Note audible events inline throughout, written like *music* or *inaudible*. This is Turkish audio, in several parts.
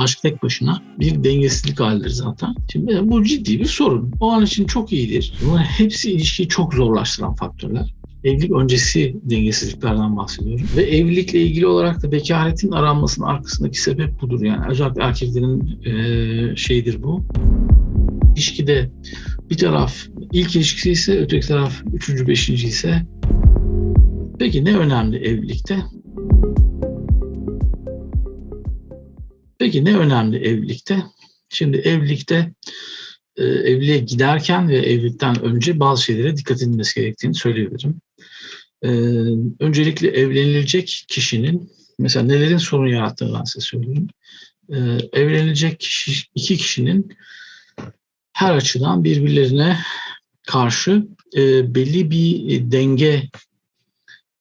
Aşk tek başına bir dengesizlik halidir zaten. Şimdi bu ciddi bir sorun. O an için çok iyidir. Bunların hepsi ilişkiyi çok zorlaştıran faktörler. Evlilik öncesi dengesizliklerden bahsediyorum. Ve evlilikle ilgili olarak da bekaretin aranmasının arkasındaki sebep budur. Yani özellikle erkeklerin e, şeyidir bu. İlişkide bir taraf ilk ilişkisi ise öteki taraf üçüncü, beşinci ise peki ne önemli evlilikte? Peki ne önemli evlilikte? Şimdi evlilikte e, evliliğe giderken ve evlilikten önce bazı şeylere dikkat edilmesi gerektiğini söyleyebilirim. E, öncelikle evlenilecek kişinin mesela nelerin sorun yarattığını ben size söyleyeyim. E, evlenilecek kişi, iki kişinin her açıdan birbirlerine karşı belli bir denge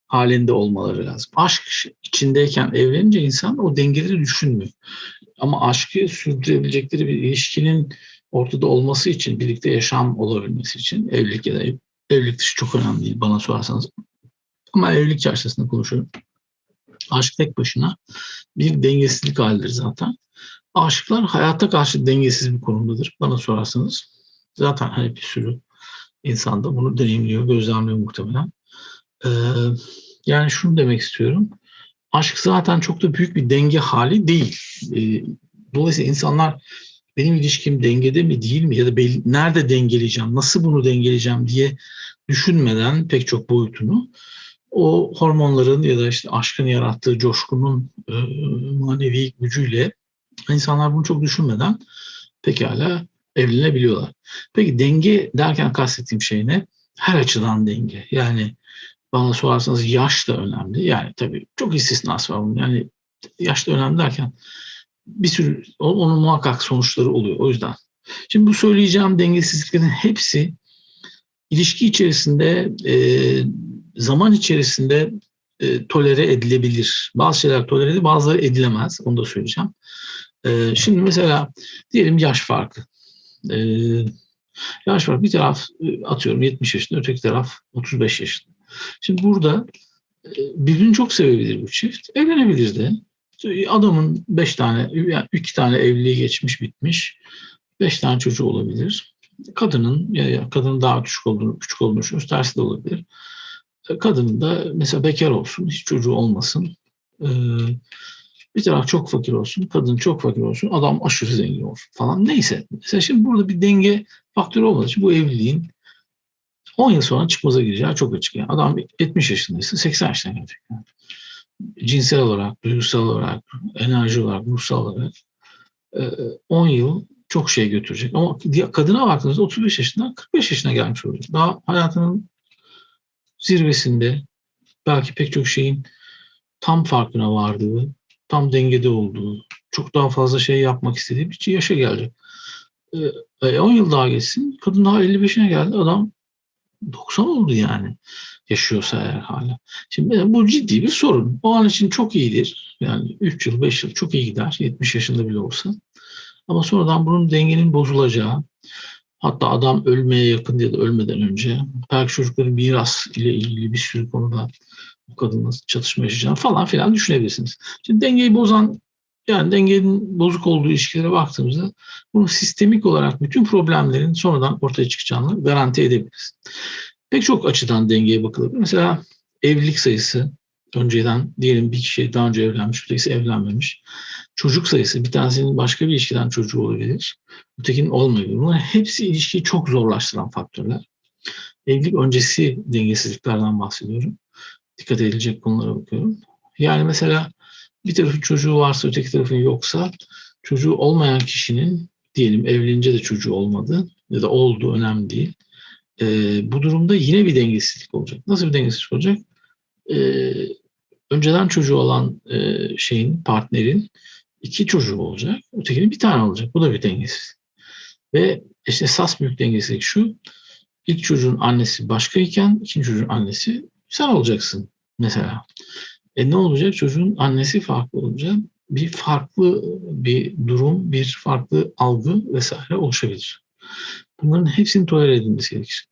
halinde olmaları lazım. Aşk içindeyken evlenince insan o dengeleri düşünmüyor. Ama aşkı sürdürebilecekleri bir ilişkinin ortada olması için, birlikte yaşam olabilmesi için evlilik ya da evlilik dışı çok önemli değil bana sorarsanız. Ama evlilik çerçevesinde konuşuyorum. Aşk tek başına bir dengesizlik halidir zaten. Aşıklar hayata karşı dengesiz bir konumdadır bana sorarsanız. Zaten hani bir sürü insan da bunu deneyimliyor, gözlemliyor muhtemelen. Ee, yani şunu demek istiyorum. Aşk zaten çok da büyük bir denge hali değil. Ee, dolayısıyla insanlar benim ilişkim dengede mi değil mi ya da nerede dengeleyeceğim, nasıl bunu dengeleyeceğim diye düşünmeden pek çok boyutunu o hormonların ya da işte aşkın yarattığı coşkunun e, manevi gücüyle insanlar bunu çok düşünmeden pekala evlenebiliyorlar. Peki denge derken kastettiğim şey ne? Her açıdan denge. Yani bana sorarsanız yaş da önemli. Yani tabii çok istisnası var bunun. Yani yaş da önemli derken bir sürü onun muhakkak sonuçları oluyor. O yüzden. Şimdi bu söyleyeceğim dengesizliklerin hepsi ilişki içerisinde e, zaman içerisinde e, tolere edilebilir. Bazı şeyler tolere edilir, bazıları edilemez. Onu da söyleyeceğim. E, şimdi mesela diyelim yaş farkı. E, yaş farkı bir taraf e, atıyorum 70 yaşında, öteki taraf 35 yaşında. Şimdi burada e, birbirini çok sevebilir bu çift. Evlenebilir de. Adamın beş tane, yani iki tane evliliği geçmiş bitmiş. Beş tane çocuğu olabilir. Kadının ya, kadının daha küçük olduğunu, küçük olduğunu düşünüyoruz. Tersi de olabilir. E, kadının da mesela bekar olsun, hiç çocuğu olmasın. Ee, bir taraf çok fakir olsun, kadın çok fakir olsun, adam aşırı zengin olsun falan. Neyse. Mesela şimdi burada bir denge faktörü olmadığı için bu evliliğin 10 yıl sonra çıkmaza gireceği çok açık. Yani adam 70 yaşındaysa 80 yaşına gelecek. Yani. Cinsel olarak, duygusal olarak, enerji olarak, ruhsal olarak 10 yıl çok şey götürecek. Ama kadına baktığınızda 35 yaşından 45 yaşına gelmiş olacak. Daha hayatının zirvesinde belki pek çok şeyin tam farkına vardığı, tam dengede olduğu, çok daha fazla şey yapmak istediği bir yaşa gelecek. 10 yıl daha geçsin, kadın daha 55'ine geldi, adam 90 oldu yani yaşıyorsa eğer hala. Şimdi bu ciddi bir sorun. O an için çok iyidir. Yani 3 yıl, 5 yıl çok iyi gider. 70 yaşında bile olsa. Ama sonradan bunun dengenin bozulacağı, hatta adam ölmeye yakın ya da ölmeden önce belki çocukların miras ile ilgili bir sürü konuda bu kadınla çatışma yaşayacağını falan filan düşünebilirsiniz. Şimdi dengeyi bozan yani dengenin bozuk olduğu ilişkilere baktığımızda bunu sistemik olarak bütün problemlerin sonradan ortaya çıkacağını garanti edebiliriz. Pek çok açıdan dengeye bakılabilir. Mesela evlilik sayısı önceden diyelim bir kişi daha önce evlenmiş, ötekisi evlenmemiş. Çocuk sayısı bir tanesinin başka bir ilişkiden çocuğu olabilir. Ötekinin olmayabilir. Bunlar hepsi ilişkiyi çok zorlaştıran faktörler. Evlilik öncesi dengesizliklerden bahsediyorum. Dikkat edilecek konulara bakıyorum. Yani mesela bir tarafın çocuğu varsa öteki tarafın yoksa çocuğu olmayan kişinin diyelim evlenince de çocuğu olmadı ya da oldu önemli değil. Ee, bu durumda yine bir dengesizlik olacak. Nasıl bir dengesizlik olacak? Ee, önceden çocuğu olan e, şeyin partnerin iki çocuğu olacak. Ötekinin bir tane olacak. Bu da bir dengesizlik. Ve işte esas büyük dengesizlik şu. İlk çocuğun annesi başkayken ikinci çocuğun annesi sen olacaksın mesela. E ne olacak? Çocuğun annesi farklı olunca bir farklı bir durum, bir farklı algı vesaire oluşabilir. Bunların hepsini tolere edilmesi gerekir.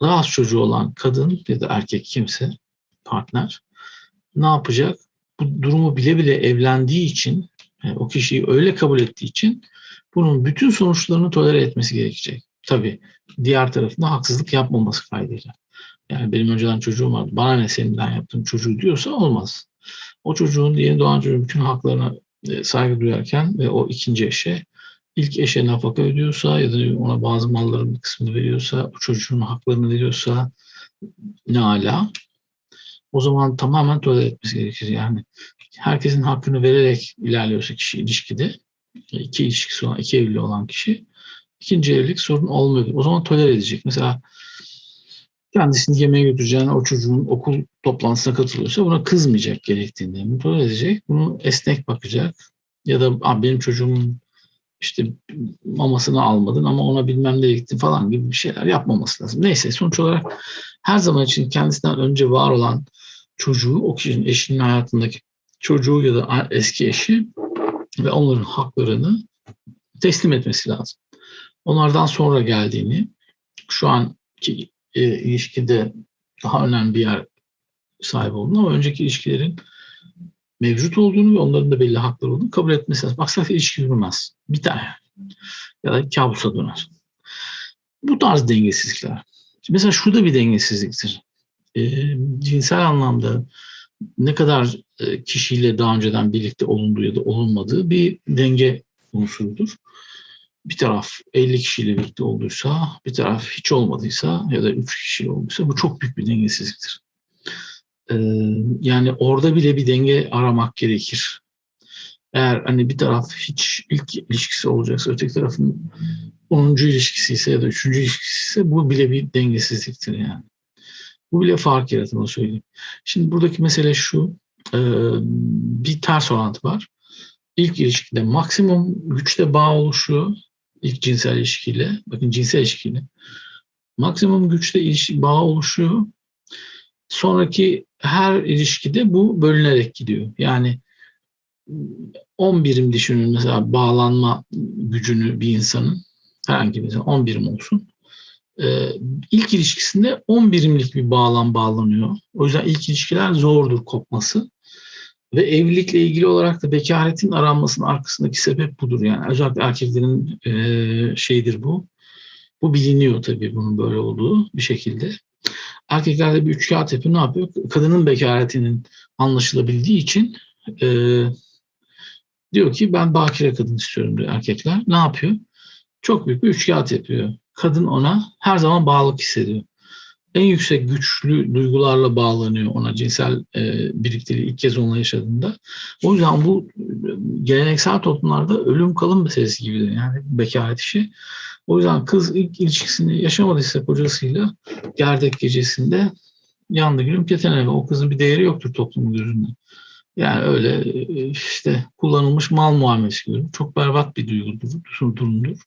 Daha az çocuğu olan kadın ya da erkek kimse, partner ne yapacak? Bu durumu bile bile evlendiği için Yani o kişiyi öyle kabul ettiği için bunun bütün sonuçlarını tolere etmesi gerekecek. Tabii diğer tarafında haksızlık yapmaması kaydıyla. Yani benim önceden çocuğum vardı. Bana ne seninden yaptığım çocuğu diyorsa olmaz. O çocuğun yeni doğan çocuğun bütün haklarına e, saygı duyarken ve o ikinci eşe ilk eşe nafaka ödüyorsa ya da ona bazı malların bir kısmını veriyorsa, o çocuğun haklarını veriyorsa ne ala. O zaman tamamen tolere etmesi gerekir. Yani herkesin hakkını vererek ilerliyorsa kişi ilişkide, iki ilişkisi olan, iki evli olan kişi, ikinci evlilik sorun olmuyor. O zaman tolere edecek. Mesela kendisini yemeğe götüreceğine o çocuğun okul toplantısına katılıyorsa buna kızmayacak gerektiğinde mutlu edecek. Bunu esnek bakacak. Ya da benim çocuğumun işte mamasını almadın ama ona bilmem ne gittin falan gibi bir şeyler yapmaması lazım. Neyse sonuç olarak her zaman için kendisinden önce var olan çocuğu, o kişinin eşinin hayatındaki çocuğu ya da eski eşi ve onların haklarını teslim etmesi lazım. Onlardan sonra geldiğini, şu anki e, ilişkide daha önemli bir yer sahibi olduğunu ama önceki ilişkilerin mevcut olduğunu ve onların da belli hakları olduğunu kabul etmesi lazım. Aksi ilişki yürümez. Biter. Ya da kabusa döner. Bu tarz dengesizlikler. Mesela şurada bir dengesizliktir. E, cinsel anlamda ne kadar e, kişiyle daha önceden birlikte olunduğu ya da olunmadığı bir denge unsurudur bir taraf 50 kişiyle birlikte olduysa, bir taraf hiç olmadıysa ya da 3 kişi olduysa bu çok büyük bir dengesizliktir. Ee, yani orada bile bir denge aramak gerekir. Eğer hani bir taraf hiç ilk ilişkisi olacaksa, öteki tarafın 10. ilişkisi ise ya da 3. ilişkisi ise bu bile bir dengesizliktir yani. Bu bile fark yaratır onu söyleyeyim. Şimdi buradaki mesele şu, e, bir ters orantı var. İlk ilişkide maksimum güçte bağ oluşu ilk cinsel ilişkiyle, bakın cinsel ilişkiyle maksimum güçte ilişki, bağ oluşuyor. Sonraki her ilişkide bu bölünerek gidiyor. Yani 10 birim düşünün mesela bağlanma gücünü bir insanın herhangi bir 10 birim olsun. Ee, ilk ilişkisinde 10 birimlik bir bağlam bağlanıyor. O yüzden ilk ilişkiler zordur kopması. Ve evlilikle ilgili olarak da bekaretin aranmasının arkasındaki sebep budur. Yani özellikle erkeklerin e, şeyidir bu. Bu biliniyor tabii bunun böyle olduğu bir şekilde. Erkeklerde bir üç kağıt yapıyor. Ne yapıyor? Kadının bekaretinin anlaşılabildiği için e, diyor ki ben bakire kadın istiyorum diyor erkekler. Ne yapıyor? Çok büyük bir üç kağıt yapıyor. Kadın ona her zaman bağlılık hissediyor en yüksek güçlü duygularla bağlanıyor ona cinsel e, birlikteliği ilk kez onunla yaşadığında. O yüzden bu geleneksel toplumlarda ölüm kalım meselesi gibidir yani bekaret işi. O yüzden kız ilk ilişkisini yaşamadıysa kocasıyla gerdek gecesinde yandı gülüm ketene o kızın bir değeri yoktur toplumun gözünde. Yani öyle e, işte kullanılmış mal muamelesi gibi. Çok berbat bir duygudur, durumdur.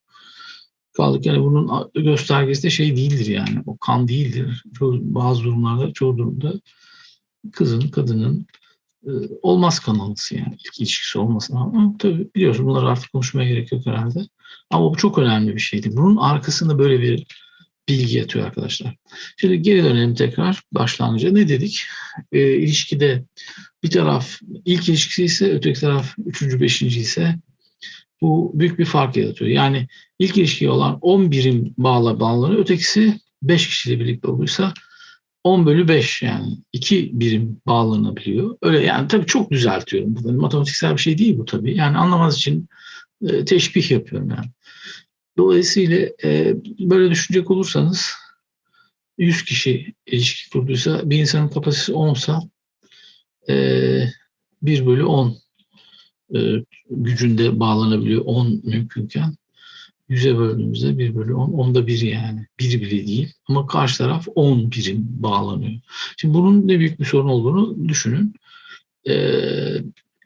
Kaldık yani bunun göstergesi de şey değildir yani. O kan değildir. Çoğu, bazı durumlarda, çoğu durumda kızın, kadının e, olmaz kanallısı yani. ilk ilişkisi olmasın. Ama tabii biliyorsun bunları artık konuşmaya gerek yok herhalde. Ama bu çok önemli bir şeydi. Bunun arkasında böyle bir bilgi yatıyor arkadaşlar. Şimdi geri dönelim tekrar başlangıca. Ne dedik? E, ilişkide bir taraf ilk ilişkisi ise öteki taraf üçüncü, beşinci ise bu büyük bir fark yaratıyor. Yani ilk ilişki olan 10 birim bağla bağlanır. Ötekisi 5 kişiyle birlikte olursa 10 bölü 5 yani 2 birim bağlanabiliyor. Öyle yani tabii çok düzeltiyorum. Bu matematiksel bir şey değil bu tabii. Yani anlamaz için e, teşbih yapıyorum yani. Dolayısıyla e, böyle düşünecek olursanız 100 kişi ilişki kurduysa bir insanın kapasitesi 10 sa e, 1 bölü 10 e, gücünde bağlanabiliyor 10 mümkünken 100'e böldüğümüzde 1 bölü 10, onda 1 yani. 1 bile değil. Ama karşı taraf 10 birim bağlanıyor. Şimdi bunun ne büyük bir sorun olduğunu düşünün. E,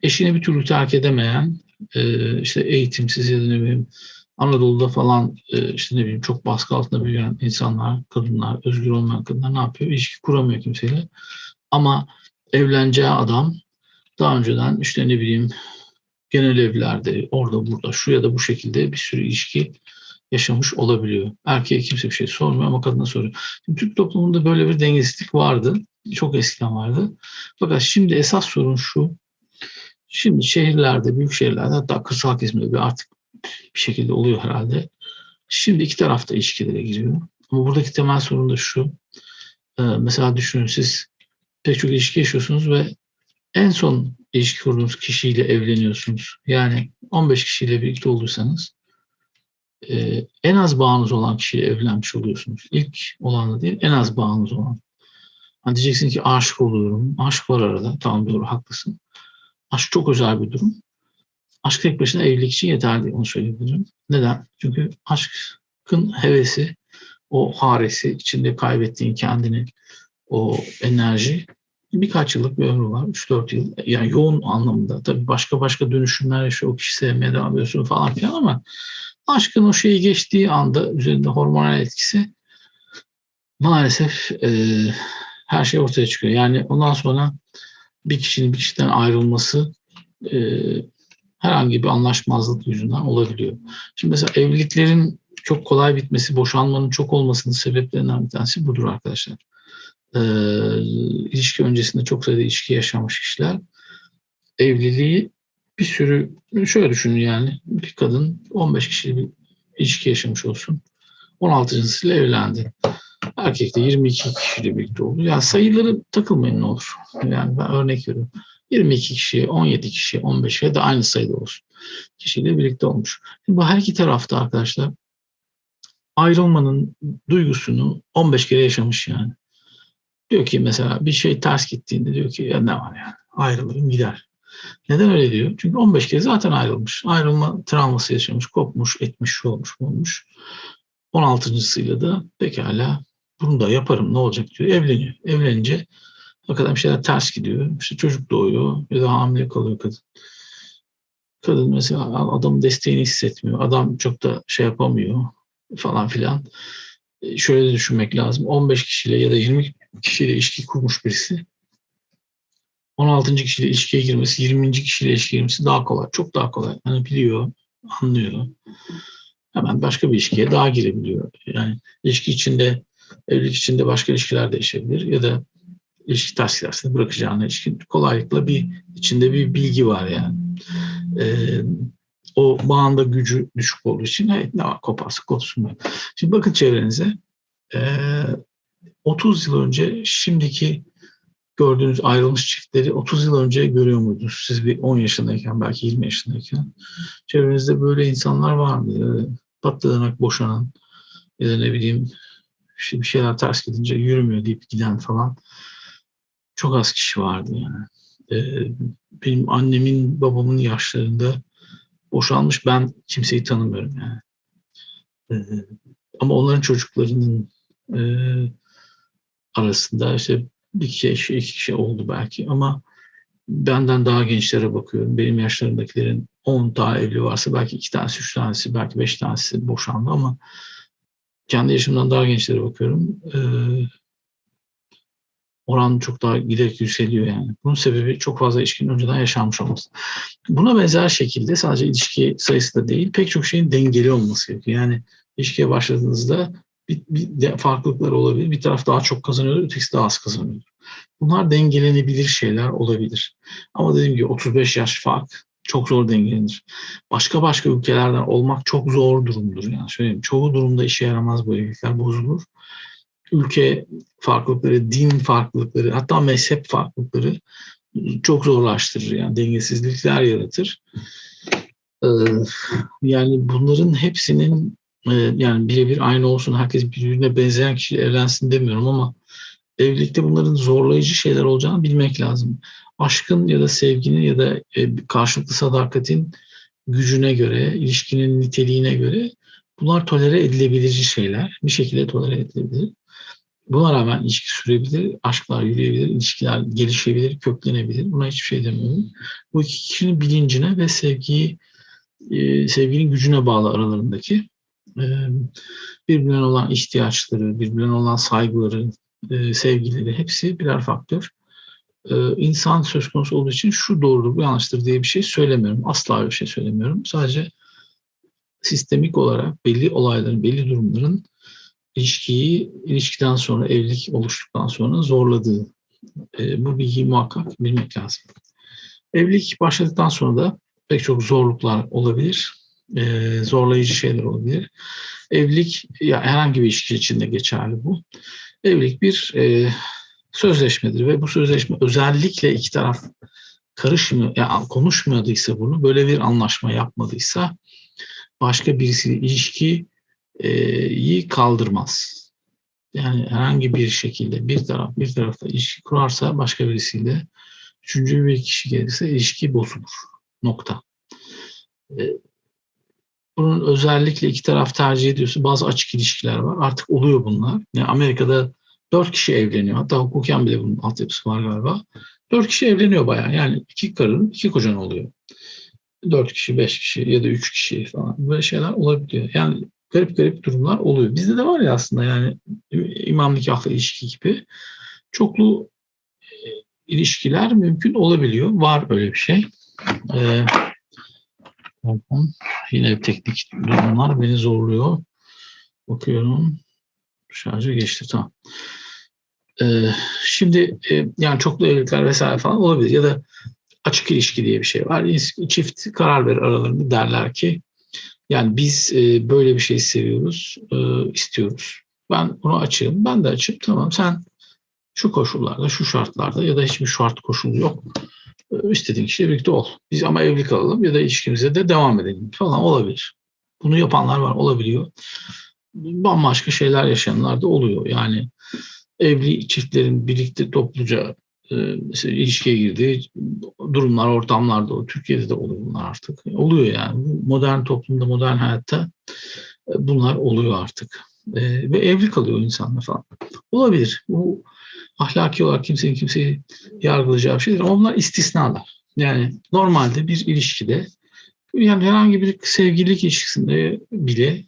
eşini bir türlü terk edemeyen, e, işte eğitimsiz ya da ne bileyim Anadolu'da falan e, işte ne bileyim çok baskı altında büyüyen insanlar, kadınlar, özgür olmayan kadınlar ne yapıyor? İlişki kuramıyor kimseyle. Ama evleneceği adam daha önceden işte ne bileyim genel evlerde orada burada şu ya da bu şekilde bir sürü ilişki yaşamış olabiliyor. Erkeğe kimse bir şey sormuyor ama kadına soruyor. Şimdi Türk toplumunda böyle bir dengesizlik vardı. Çok eskiden vardı. Fakat şimdi esas sorun şu. Şimdi şehirlerde, büyük şehirlerde hatta kırsal kesimde bir artık bir şekilde oluyor herhalde. Şimdi iki tarafta ilişkilere giriyor. Ama buradaki temel sorun da şu. Ee, mesela düşünün siz pek çok ilişki yaşıyorsunuz ve en son ilişki kurduğunuz kişiyle evleniyorsunuz. Yani 15 kişiyle birlikte olduysanız e, en az bağınız olan kişiyle evlenmiş oluyorsunuz. İlk olanla değil, en az bağınız olan. Hani diyeceksin ki aşık oluyorum. Aşk var arada. Tamam doğru haklısın. Aşk çok özel bir durum. Aşk tek başına evlilik için yeterli onu söyleyebilirim. Neden? Çünkü aşkın hevesi, o haresi, içinde kaybettiğin kendini, o enerji birkaç yıllık bir ömrü var. 3-4 yıl. Yani yoğun anlamda. Tabii başka başka dönüşümler yaşıyor. O kişi sevmeye devam ediyorsun falan filan ama aşkın o şeyi geçtiği anda üzerinde hormonal etkisi maalesef e, her şey ortaya çıkıyor. Yani ondan sonra bir kişinin bir kişiden ayrılması e, herhangi bir anlaşmazlık yüzünden olabiliyor. Şimdi mesela evliliklerin çok kolay bitmesi, boşanmanın çok olmasının sebeplerinden bir tanesi budur arkadaşlar. Ee, ilişki öncesinde çok sayıda ilişki yaşamış kişiler evliliği bir sürü şöyle düşünün yani bir kadın 15 kişiyle bir ilişki yaşamış olsun. 16.sıyla evlendi. Erkek de 22 kişiyle birlikte oldu. Yani sayıları takılmayın ne olur. Yani ben örnek veriyorum. 22 kişi, 17 kişi, 15 ya da aynı sayıda olsun. Kişiyle birlikte olmuş. Şimdi bu her iki tarafta arkadaşlar ayrılmanın duygusunu 15 kere yaşamış yani. Diyor ki mesela bir şey ters gittiğinde diyor ki ya ne var yani ayrılırım gider. Neden öyle diyor? Çünkü 15 kere zaten ayrılmış. Ayrılma travması yaşamış, kopmuş, etmiş, şu olmuş, bu olmuş. 16.sıyla da pekala bunu da yaparım ne olacak diyor. Evleniyor. Evlenince hakikaten bir şeyler ters gidiyor. İşte çocuk doğuyor ya da hamile kalıyor kadın. Kadın mesela adamın desteğini hissetmiyor. Adam çok da şey yapamıyor falan filan. E, şöyle düşünmek lazım. 15 kişiyle ya da 20 kişiyle ilişki kurmuş birisi 16. kişiyle ilişkiye girmesi, 20. kişiyle ilişkiye girmesi daha kolay. Çok daha kolay. Hani biliyor, anlıyor. Hemen başka bir ilişkiye daha girebiliyor. Yani ilişki içinde, evlilik içinde başka ilişkiler değişebilir ya da ilişki ters giderse bırakacağına ilişkin kolaylıkla bir içinde bir bilgi var yani. Ee, o bağında gücü düşük olduğu için evet, ne var koparsa kopsun. Şimdi bakın çevrenize. Ee, 30 yıl önce şimdiki gördüğünüz ayrılmış çiftleri 30 yıl önce görüyor muydunuz? Siz bir 10 yaşındayken, belki 20 yaşındayken. Çevrenizde böyle insanlar var mı? Patlanarak boşanan ya da ne bileyim işte bir şeyler ters gidince yürümüyor deyip giden falan. Çok az kişi vardı yani. Ee, benim annemin, babamın yaşlarında boşanmış ben kimseyi tanımıyorum yani. Ee, ama onların çocuklarının e, arasında işte bir kişi, iki kişi oldu belki ama benden daha gençlere bakıyorum. Benim yaşlarımdakilerin 10 daha evli varsa belki iki tanesi, üç tanesi, belki beş tanesi boşandı ama kendi yaşımdan daha gençlere bakıyorum. Ee, oran çok daha giderek yükseliyor yani. Bunun sebebi çok fazla ilişkinin önceden yaşanmış olması. Buna benzer şekilde sadece ilişki sayısı da değil, pek çok şeyin dengeli olması gerekiyor. Yani ilişkiye başladığınızda bir, bir farklılıklar olabilir. Bir taraf daha çok kazanıyor, ötekisi daha az kazanıyor. Bunlar dengelenebilir şeyler olabilir. Ama dediğim gibi 35 yaş fark çok zor dengelenir. Başka başka ülkelerden olmak çok zor durumdur. Yani söyleyeyim, çoğu durumda işe yaramaz bu evlilikler bozulur. Ülke farklılıkları, din farklılıkları, hatta mezhep farklılıkları çok zorlaştırır. Yani dengesizlikler yaratır. Ee, yani bunların hepsinin yani birebir aynı olsun, herkes birbirine benzeyen kişi evlensin demiyorum ama evlilikte bunların zorlayıcı şeyler olacağını bilmek lazım. Aşkın ya da sevginin ya da e, karşılıklı sadakatin gücüne göre, ilişkinin niteliğine göre bunlar tolere edilebilici şeyler. Bir şekilde tolere edilebilir. Buna rağmen ilişki sürebilir, aşklar yürüyebilir, ilişkiler gelişebilir, köklenebilir. Buna hiçbir şey demiyorum. Bu iki kişinin bilincine ve sevgiyi, e, sevginin gücüne bağlı aralarındaki birbirine olan ihtiyaçları, birbirine olan saygıları, sevgileri hepsi birer faktör. İnsan söz konusu olduğu için şu doğrudur, bu yanlıştır diye bir şey söylemiyorum. Asla öyle bir şey söylemiyorum. Sadece sistemik olarak belli olayların, belli durumların ilişkiyi ilişkiden sonra, evlilik oluştuktan sonra zorladığı. Bu bilgiyi muhakkak bilmek lazım. Evlilik başladıktan sonra da pek çok zorluklar olabilir. E, zorlayıcı şeyler olabilir. Evlilik ya herhangi bir ilişki içinde geçerli bu. Evlilik bir e, sözleşmedir ve bu sözleşme özellikle iki taraf karışmıyor, yani konuşmadıysa bunu, böyle bir anlaşma yapmadıysa başka birisiyle ilişkiyi kaldırmaz. Yani herhangi bir şekilde bir taraf bir tarafta ilişki kurarsa başka birisiyle üçüncü bir kişi gelirse ilişki bozulur. Nokta. Bunun özellikle iki taraf tercih ediyorsa bazı açık ilişkiler var. Artık oluyor bunlar. Yani Amerika'da dört kişi evleniyor. Hatta hukuken bile bunun altyapısı var galiba. Dört kişi evleniyor bayağı. Yani iki karın, iki kocan oluyor. Dört kişi, beş kişi ya da üç kişi falan. Böyle şeyler olabiliyor. Yani garip garip durumlar oluyor. Bizde de var ya aslında yani imam nikahlı ilişki gibi çoklu e, ilişkiler mümkün olabiliyor. Var öyle bir şey. Ee, yine teknik durumlar beni zorluyor. Bakıyorum. Şarjı geçti tamam. Ee, şimdi e, yani çoklu evlilikler vesaire falan olabilir ya da açık ilişki diye bir şey var. Çift karar verir aralarında derler ki yani biz e, böyle bir şey seviyoruz, e, istiyoruz. Ben bunu açayım, ben de açayım. Tamam sen şu koşullarda, şu şartlarda ya da hiçbir şart koşulu yok. İstediğin kişiyle birlikte ol. Biz ama evli kalalım ya da ilişkimize de devam edelim falan olabilir. Bunu yapanlar var, olabiliyor. Bambaşka şeyler yaşayanlar da oluyor. Yani evli çiftlerin birlikte topluca e, ilişkiye girdiği durumlar, ortamlarda o. Türkiye'de de oluyor bunlar artık. Oluyor yani. Modern toplumda, modern hayatta e, bunlar oluyor artık. E, ve evli kalıyor insanlar falan. Olabilir. Bu ahlaki olarak kimsenin kimseyi yargılayacağı bir şeydir. Ama bunlar istisnalar. Yani normalde bir ilişkide yani herhangi bir sevgililik ilişkisinde bile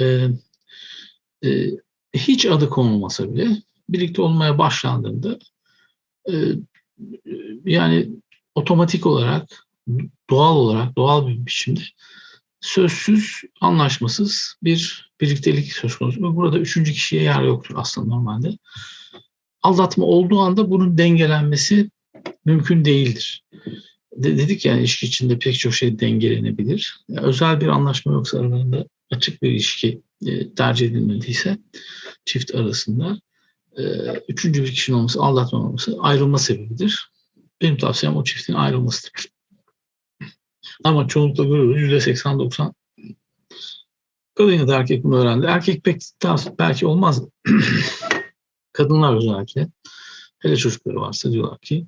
e, e, hiç adı konulmasa bile birlikte olmaya başlandığında e, yani otomatik olarak doğal olarak doğal bir biçimde sözsüz anlaşmasız bir birliktelik söz konusu. Burada üçüncü kişiye yer yoktur aslında normalde. Aldatma olduğu anda bunun dengelenmesi mümkün değildir. De, dedik yani ilişki içinde pek çok şey dengelenebilir. Yani özel bir anlaşma yoksa aralarında açık bir ilişki e, tercih edilmediyse çift arasında e, üçüncü bir kişinin olması, aldatmaması ayrılma sebebidir. Benim tavsiyem o çiftin ayrılmasıdır. Ama çoğunlukla görüyoruz %80-90 Konya'da erkek bunu öğrendi. Erkek pek tavsiye belki olmaz. *clears throat* Kadınlar özellikle hele çocukları varsa diyorlar ki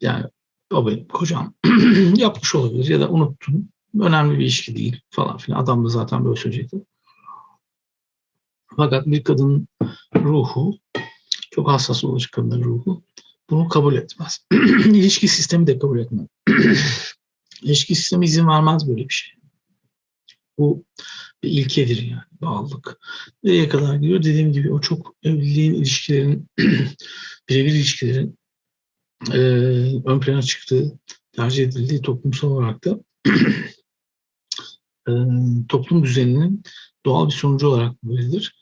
yani o benim kocam *clears throat* yapmış olabilir ya da unuttum. Önemli bir ilişki değil falan filan. Adam da zaten böyle söyleyecekti. Fakat bir kadının ruhu çok hassas olacak kadının ruhu bunu kabul etmez. *clears throat* İlişki sistemi de kabul etmez. İlişki sistemi izin vermez böyle bir şey. Bu bir ilkedir yani bağlılık. Nereye kadar gidiyor? Dediğim gibi o çok evliliğin, ilişkilerin, *clears throat* birebir ilişkilerin e, ön plana çıktığı, tercih edildiği toplumsal olarak da *clears throat* e, toplum düzeninin doğal bir sonucu olarak böyledir.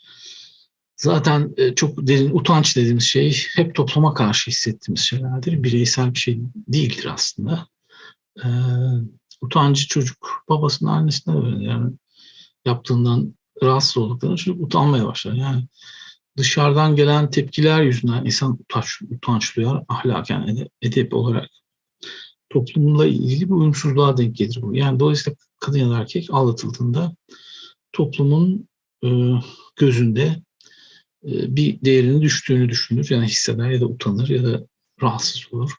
Zaten e, çok derin utanç dediğimiz şey hep topluma karşı hissettiğimiz şeylerdir. Bireysel bir şey değildir aslında. E, utancı çocuk babasının annesine öğrenir. Yani yaptığından rahatsız olduklarında çocuk utanmaya başlar. Yani dışarıdan gelen tepkiler yüzünden insan utanç, utançlıyor ahlaken, edep olarak. Toplumla ilgili bir uyumsuzluğa denk gelir bu. Yani dolayısıyla kadın ya da erkek aldatıldığında toplumun e, gözünde e, bir değerinin düştüğünü düşünür. Yani hisseder ya da utanır ya da rahatsız olur.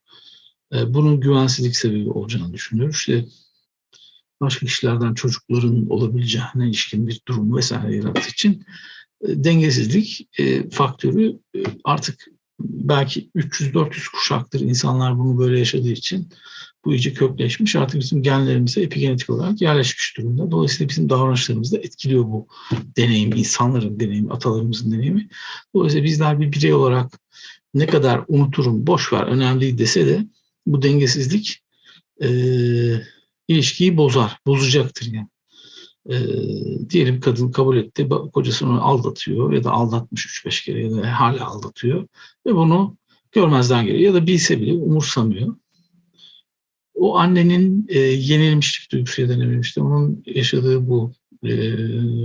E, bunun güvensizlik sebebi olacağını düşünür. İşte başka kişilerden çocukların olabileceğine ilişkin bir durum vesaire yarattığı için e, dengesizlik faktörü artık belki 300-400 kuşaktır insanlar bunu böyle yaşadığı için bu iyice kökleşmiş. Artık bizim genlerimize epigenetik olarak yerleşmiş durumda. Dolayısıyla bizim davranışlarımızı da etkiliyor bu deneyim, insanların deneyimi, atalarımızın deneyimi. Dolayısıyla bizler bir birey olarak ne kadar unuturum, boş ver, önemli dese de bu dengesizlik e, ilişkiyi bozar, bozacaktır yani. E, diyelim kadın kabul etti, kocası onu aldatıyor ya da aldatmış 3-5 kere ya da hala aldatıyor ve bunu görmezden geliyor ya da bilse bile umursamıyor o annenin e, yenilmişlik duygusu ya da ne bileyim işte onun yaşadığı bu e,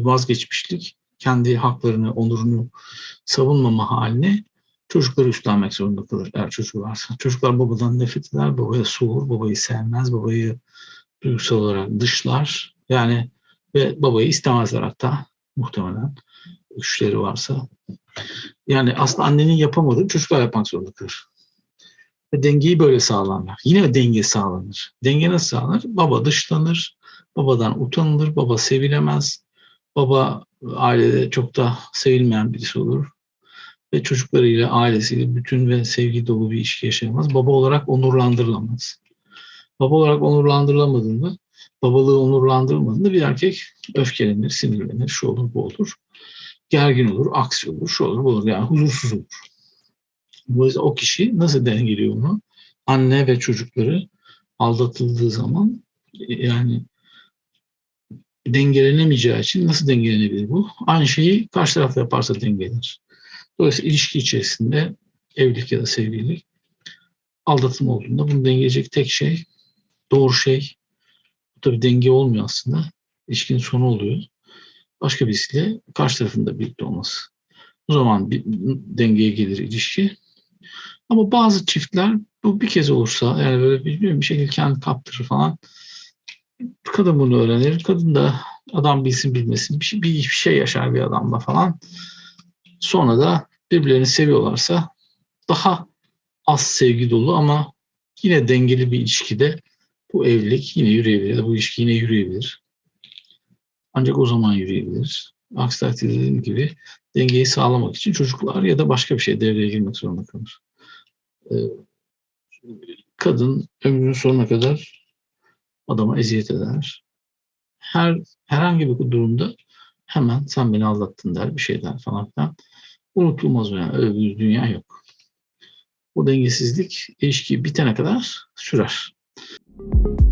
vazgeçmişlik, kendi haklarını, onurunu savunmama haline çocukları üstlenmek zorunda kalır eğer çocuğu varsa. Çocuklar babadan nefret eder, babaya soğur, babayı sevmez, babayı duygusal olarak dışlar. Yani ve babayı istemezler hatta muhtemelen güçleri varsa. Yani aslında annenin yapamadığı çocuklar yapmak zorunda kalır. Ve dengeyi böyle sağlarlar. Yine denge sağlanır. Denge nasıl sağlanır? Baba dışlanır, babadan utanılır, baba sevilemez, baba ailede çok da sevilmeyen birisi olur ve çocuklarıyla, ailesiyle bütün ve sevgi dolu bir ilişki yaşayamaz. Baba olarak onurlandırılamaz. Baba olarak onurlandırılamadığında, babalığı onurlandırılmadığında bir erkek öfkelenir, sinirlenir, şu olur, bu olur. Gergin olur, aksi olur, şu olur, bu olur. Yani huzursuz olur. Dolayısıyla o kişi nasıl dengeliyor bunu? Anne ve çocukları aldatıldığı zaman yani dengelenemeyeceği için nasıl dengelenebilir bu? Aynı şeyi karşı taraf yaparsa dengelenir. Dolayısıyla ilişki içerisinde evlilik ya da sevgililik aldatım olduğunda bunu dengeleyecek tek şey, doğru şey, bu tabii denge olmuyor aslında. İlişkinin sonu oluyor. Başka birisiyle karşı tarafında birlikte olması. O zaman bir dengeye gelir ilişki. Ama bazı çiftler bu bir kez olursa yani böyle bilmiyorum bir şekilde kendi kaptırır falan. Kadın bunu öğrenir. Kadın da adam bilsin bilmesin bir şey, bir şey yaşar bir adamla falan. Sonra da birbirlerini seviyorlarsa daha az sevgi dolu ama yine dengeli bir ilişkide bu evlilik yine yürüyebilir. Bu ilişki yine yürüyebilir. Ancak o zaman yürüyebilir. Aksi takdirde dediğim gibi dengeyi sağlamak için çocuklar ya da başka bir şey devreye girmek zorunda kalır. Ee, kadın ömrünün sonuna kadar adama eziyet eder. Her herhangi bir durumda hemen sen beni aldattın der bir şey der falan filan. Unutulmaz yani öyle bir dünya yok. Bu dengesizlik ilişki bitene kadar sürer. you